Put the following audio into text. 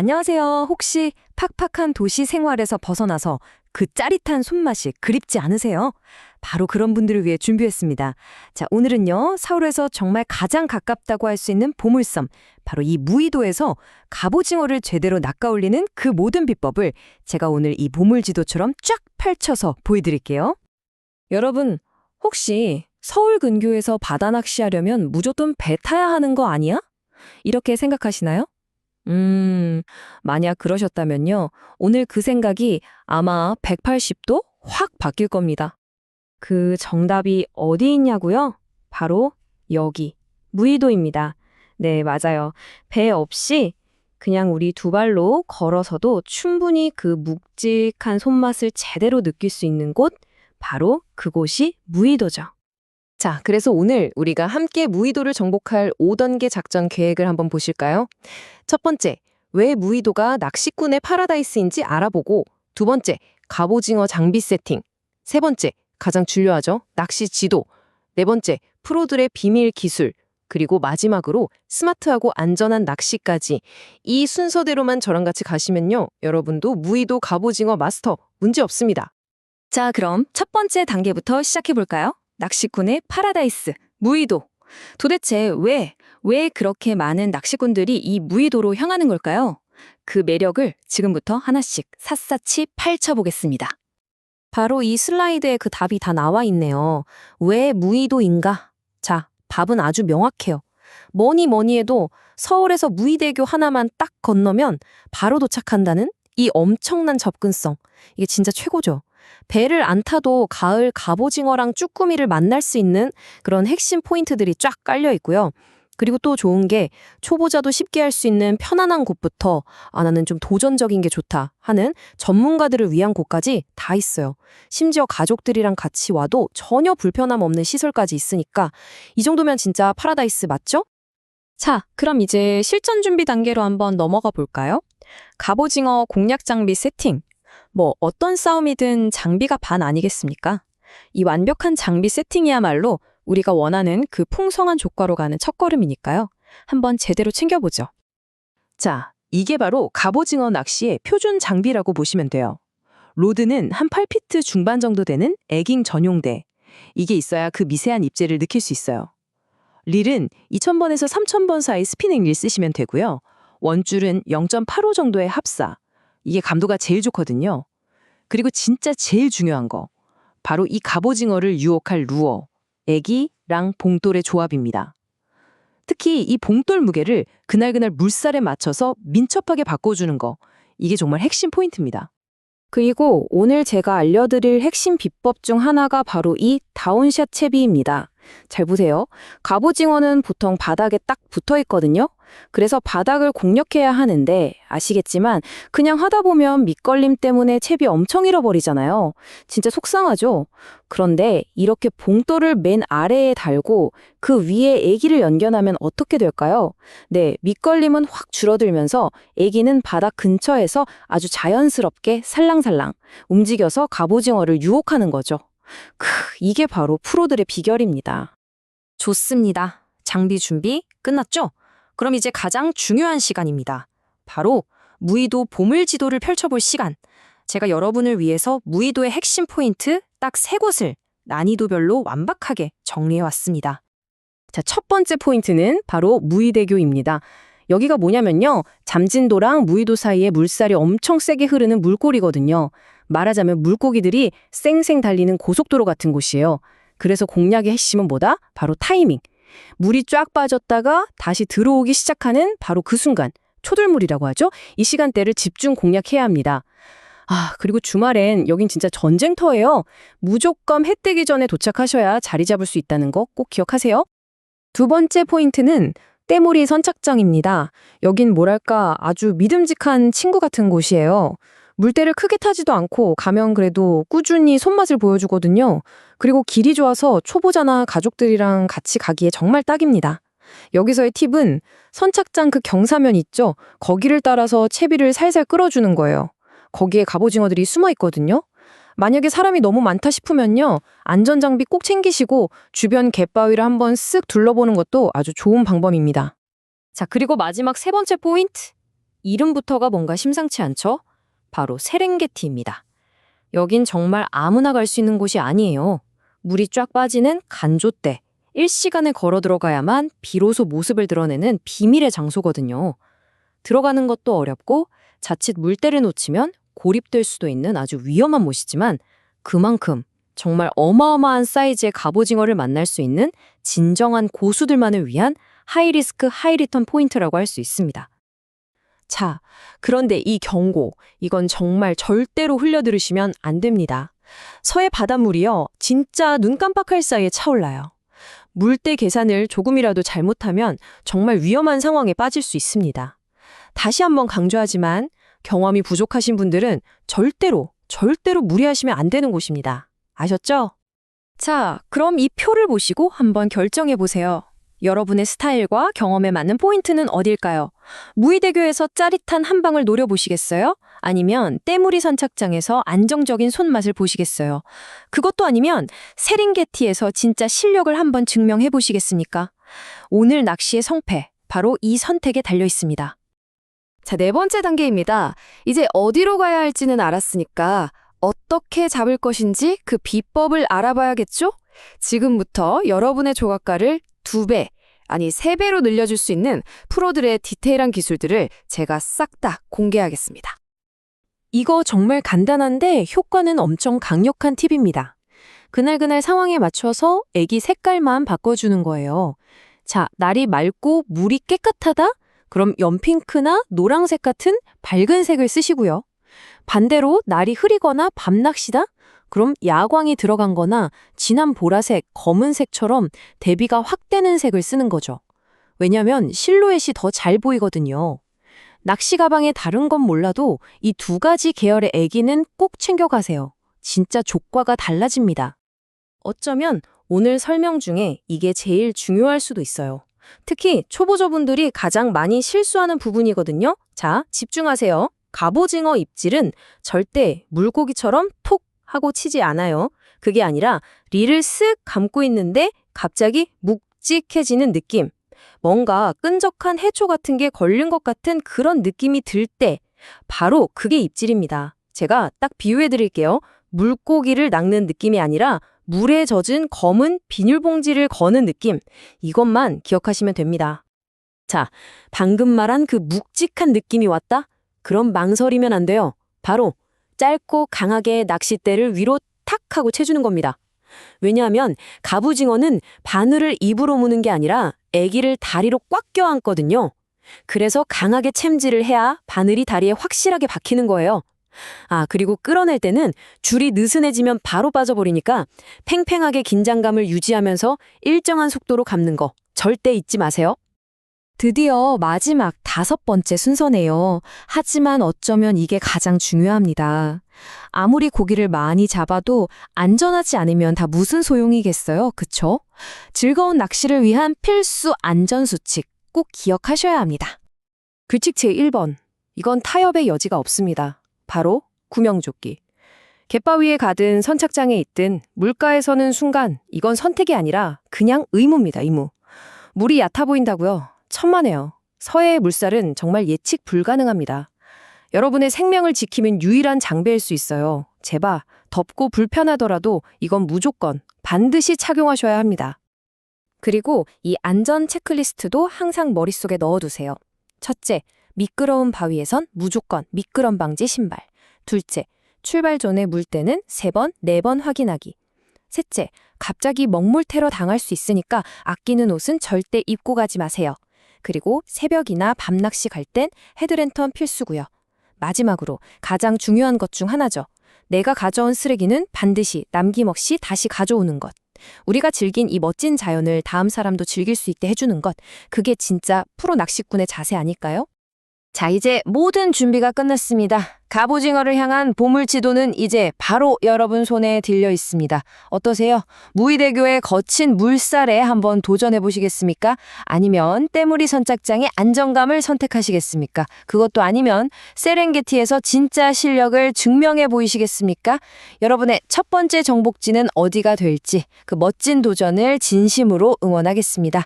안녕하세요. 혹시 팍팍한 도시 생활에서 벗어나서 그 짜릿한 손맛이 그립지 않으세요? 바로 그런 분들을 위해 준비했습니다. 자, 오늘은요, 서울에서 정말 가장 가깝다고 할 수 있는 보물섬, 바로 이 무의도에서 갑오징어를 제대로 낚아올리는 그 모든 비법을 제가 오늘 이 보물 지도처럼 쫙 펼쳐서 보여드릴게요. 여러분, 혹시 서울 근교에서 바다 낚시하려면 무조건 배 타야 하는 거 아니야? 이렇게 생각하시나요? 음, 만약 그러셨다면요. 오늘 그 생각이 아마 180도 확 바뀔 겁니다. 그 정답이 어디 있냐고요? 바로 여기, 무의도입니다. 네, 맞아요. 배 없이 그냥 우리 두 발로 걸어서도 충분히 그 묵직한 손맛을 제대로 느낄 수 있는 곳, 바로 그곳이 무의도죠. 자, 그래서 오늘 우리가 함께 무의도를 정복할 5단계 작전 계획을 한번 보실까요? 첫 번째, 왜 무의도가 낚시꾼의 파라다이스인지 알아보고 두 번째, 갑오징어 장비 세팅 세 번째, 가장 중요하죠, 낚시 지도 네 번째, 프로들의 비밀 기술 그리고 마지막으로 스마트하고 안전한 낚시까지 이 순서대로만 저랑 같이 가시면요, 여러분도 무의도 갑오징어 마스터 문제 없습니다. 자, 그럼 첫 번째 단계부터 시작해 볼까요? 낚시꾼의 파라다이스, 무의도. 도대체 왜, 왜 그렇게 많은 낚시꾼들이 이 무의도로 향하는 걸까요? 그 매력을 지금부터 하나씩 샅샅이 파헤쳐보겠습니다. 바로 이 슬라이드에 그 답이 다 나와 있네요. 왜 무의도인가? 자, 답은 아주 명확해요. 뭐니 뭐니 해도 서울에서 무의대교 하나만 딱 건너면 바로 도착한다는 이 엄청난 접근성. 이게 진짜 최고죠. 배를 안 타도 가을 갑오징어랑 쭈꾸미를 만날 수 있는 그런 핵심 포인트들이 쫙 깔려 있고요. 그리고 또 좋은 게 초보자도 쉽게 할 수 있는 편안한 곳부터 아 나는 좀 도전적인 게 좋다 하는 전문가들을 위한 곳까지 다 있어요. 심지어 가족들이랑 같이 와도 전혀 불편함 없는 시설까지 있으니까 이 정도면 진짜 파라다이스 맞죠? 자, 그럼 이제 실전 준비 단계로 한번 넘어가 볼까요? 갑오징어 공략 장비 세팅. 뭐 어떤 싸움이든 장비가 반 아니겠습니까? 이 완벽한 장비 세팅이야말로 우리가 원하는 그 풍성한 조과로 가는 첫걸음이니까요. 한번 제대로 챙겨보죠. 자, 이게 바로 갑오징어 낚시의 표준 장비라고 보시면 돼요. 로드는 한 8피트 중반 정도 되는 에깅 전용대. 이게 있어야 그 미세한 입질을 느낄 수 있어요. 릴은 2000번에서 3000번 사이 스피닝 릴 쓰시면 되고요. 원줄은 0.85 정도의 합사. 이게 감도가 제일 좋거든요. 그리고 진짜 제일 중요한 거. 바로 이 갑오징어를 유혹할 루어. 애기랑 봉돌의 조합입니다. 특히 이 봉돌 무게를 그날그날 물살에 맞춰서 민첩하게 바꿔주는 거. 이게 정말 핵심 포인트입니다. 그리고 오늘 제가 알려드릴 핵심 비법 중 하나가 바로 이 다운샷 채비입니다. 잘 보세요. 갑오징어는 보통 바닥에 딱 붙어 있거든요. 그래서 바닥을 공략해야 하는데 아시겠지만 그냥 하다 보면 밑걸림 때문에 채비 엄청 잃어버리잖아요. 진짜 속상하죠? 그런데 이렇게 봉돌을 맨 아래에 달고 그 위에 애기를 연결하면 어떻게 될까요? 네, 밑걸림은 확 줄어들면서 애기는 바닥 근처에서 아주 자연스럽게 살랑살랑 움직여서 갑오징어를 유혹하는 거죠. 크, 이게 바로 프로들의 비결입니다. 좋습니다. 장비 준비 끝났죠? 그럼 이제 가장 중요한 시간입니다. 바로 무의도 보물 지도를 펼쳐볼 시간. 제가 여러분을 위해서 무의도의 핵심 포인트 딱 세 곳을 난이도별로 완벽하게 정리해 왔습니다. 자, 첫 번째 포인트는 바로 무의대교입니다. 여기가 뭐냐면요. 잠진도랑 무의도 사이에 물살이 엄청 세게 흐르는 물골이거든요. 말하자면 물고기들이 쌩쌩 달리는 고속도로 같은 곳이에요. 그래서 공략의 핵심은 뭐다? 바로 타이밍. 물이 쫙 빠졌다가 다시 들어오기 시작하는 바로 그 순간, 초들물이라고 하죠. 이 시간대를 집중 공략해야 합니다. 아, 그리고 주말엔 여긴 진짜 전쟁터예요. 무조건 해 뜨기 전에 도착하셔야 자리 잡을 수 있다는 거 꼭 기억하세요. 두 번째 포인트는 때몰이 선착장입니다. 여긴 뭐랄까 아주 믿음직한 친구 같은 곳이에요. 물때를 크게 타지도 않고 가면 그래도 꾸준히 손맛을 보여주거든요. 그리고 길이 좋아서 초보자나 가족들이랑 같이 가기에 정말 딱입니다. 여기서의 팁은 선착장 그 경사면 있죠? 거기를 따라서 채비를 살살 끌어주는 거예요. 거기에 갑오징어들이 숨어 있거든요. 만약에 사람이 너무 많다 싶으면요. 안전장비 꼭 챙기시고 주변 갯바위를 한번 쓱 둘러보는 것도 아주 좋은 방법입니다. 자, 그리고 마지막 세 번째 포인트. 이름부터가 뭔가 심상치 않죠? 바로 세렝게티입니다. 여긴 정말 아무나 갈 수 있는 곳이 아니에요. 물이 쫙 빠지는 간조대. 1시간을 걸어 들어가야만 비로소 모습을 드러내는 비밀의 장소거든요. 들어가는 것도 어렵고 자칫 물때를 놓치면 고립될 수도 있는 아주 위험한 곳이지만 그만큼 정말 어마어마한 사이즈의 갑오징어를 만날 수 있는 진정한 고수들만을 위한 하이리스크 하이리턴 포인트라고 할 수 있습니다. 자, 그런데 이 경고, 이건 정말 절대로 흘려들으시면 안 됩니다. 서해 바닷물이요, 진짜 눈 깜빡할 사이에 차올라요. 물때 계산을 조금이라도 잘못하면 정말 위험한 상황에 빠질 수 있습니다. 다시 한번 강조하지만 경험이 부족하신 분들은 절대로, 절대로 무리하시면 안 되는 곳입니다. 아셨죠? 자, 그럼 이 표를 보시고 한번 결정해 보세요. 여러분의 스타일과 경험에 맞는 포인트는 어딜까요? 무의대교에서 짜릿한 한 방을 노려보시겠어요? 아니면 때무리 선착장에서 안정적인 손맛을 보시겠어요? 그것도 아니면 세링게티에서 진짜 실력을 한번 증명해 보시겠습니까? 오늘 낚시의 성패, 바로 이 선택에 달려 있습니다. 자, 네 번째 단계입니다. 이제 어디로 가야 할지는 알았으니까 어떻게 잡을 것인지 그 비법을 알아봐야겠죠? 지금부터 여러분의 조각가를 두 배, 아니 세 배로 늘려줄 수 있는 프로들의 디테일한 기술들을 제가 싹 다 공개하겠습니다. 이거 정말 간단한데 효과는 엄청 강력한 팁입니다. 그날그날 상황에 맞춰서 애기 색깔만 바꿔주는 거예요. 자, 날이 맑고 물이 깨끗하다? 그럼 연핑크나 노랑색 같은 밝은 색을 쓰시고요. 반대로 날이 흐리거나 밤낚시다? 그럼 야광이 들어간 거나 진한 보라색, 검은색처럼 대비가 확 되는 색을 쓰는 거죠. 왜냐면 실루엣이 더 잘 보이거든요. 낚시 가방에 다른 건 몰라도 이 두 가지 계열의 애기는 꼭 챙겨가세요. 진짜 족과가 달라집니다. 어쩌면 오늘 설명 중에 이게 제일 중요할 수도 있어요. 특히 초보자분들이 가장 많이 실수하는 부분이거든요. 자, 집중하세요. 갑오징어 입질은 절대 물고기처럼 톡 하고 치지 않아요. 그게 아니라 리를 쓱 감고 있는데 갑자기 묵직해지는 느낌. 뭔가 끈적한 해초 같은 게 걸린 것 같은 그런 느낌이 들 때 바로 그게 입질입니다. 제가 딱 비유해 드릴게요. 물고기를 낚는 느낌이 아니라 물에 젖은 검은 비닐봉지를 거는 느낌. 이것만 기억하시면 됩니다. 자, 방금 말한 그 묵직한 느낌이 왔다? 그럼 망설이면 안 돼요. 바로 짧고 강하게 낚싯대를 위로 탁 하고 채주는 겁니다. 왜냐하면 갑오징어는 바늘을 입으로 무는 게 아니라 애기를 다리로 꽉 껴안거든요. 그래서 강하게 챔질을 해야 바늘이 다리에 확실하게 박히는 거예요. 아, 그리고 끌어낼 때는 줄이 느슨해지면 바로 빠져버리니까 팽팽하게 긴장감을 유지하면서 일정한 속도로 감는 거 절대 잊지 마세요. 드디어 마지막 다섯 번째 순서네요. 하지만 어쩌면 이게 가장 중요합니다. 아무리 고기를 많이 잡아도 안전하지 않으면 다 무슨 소용이겠어요? 그쵸? 즐거운 낚시를 위한 필수 안전수칙 꼭 기억하셔야 합니다. 규칙 제1번. 이건 타협의 여지가 없습니다. 바로 구명조끼. 갯바위에 가든 선착장에 있든 물가에 서는 순간 이건 선택이 아니라 그냥 의무입니다, 의무. 물이 얕아 보인다고요? 천만에요. 서해의 물살은 정말 예측 불가능합니다. 여러분의 생명을 지키는 유일한 장비일 수 있어요. 제발 덥고 불편하더라도 이건 무조건 반드시 착용하셔야 합니다. 그리고 이 안전 체크리스트도 항상 머릿속에 넣어두세요. 첫째, 미끄러운 바위에선 무조건 미끄럼 방지 신발. 둘째, 출발 전에 물 때는 세 번, 네 번 확인하기. 셋째, 갑자기 먹물 테러 당할 수 있으니까 아끼는 옷은 절대 입고 가지 마세요. 그리고 새벽이나 밤낚시 갈 땐 헤드랜턴 필수고요. 마지막으로 가장 중요한 것 중 하나죠. 내가 가져온 쓰레기는 반드시 남김없이 다시 가져오는 것. 우리가 즐긴 이 멋진 자연을 다음 사람도 즐길 수 있게 해주는 것. 그게 진짜 프로 낚시꾼의 자세 아닐까요? 자, 이제 모든 준비가 끝났습니다. 갑오징어를 향한 보물 지도는 이제 바로 여러분 손에 들려 있습니다. 어떠세요? 무의대교의 거친 물살에 한번 도전해 보시겠습니까? 아니면 때무리 선착장의 안정감을 선택하시겠습니까? 그것도 아니면 세렝게티에서 진짜 실력을 증명해 보이시겠습니까? 여러분의 첫 번째 정복지는 어디가 될지 그 멋진 도전을 진심으로 응원하겠습니다.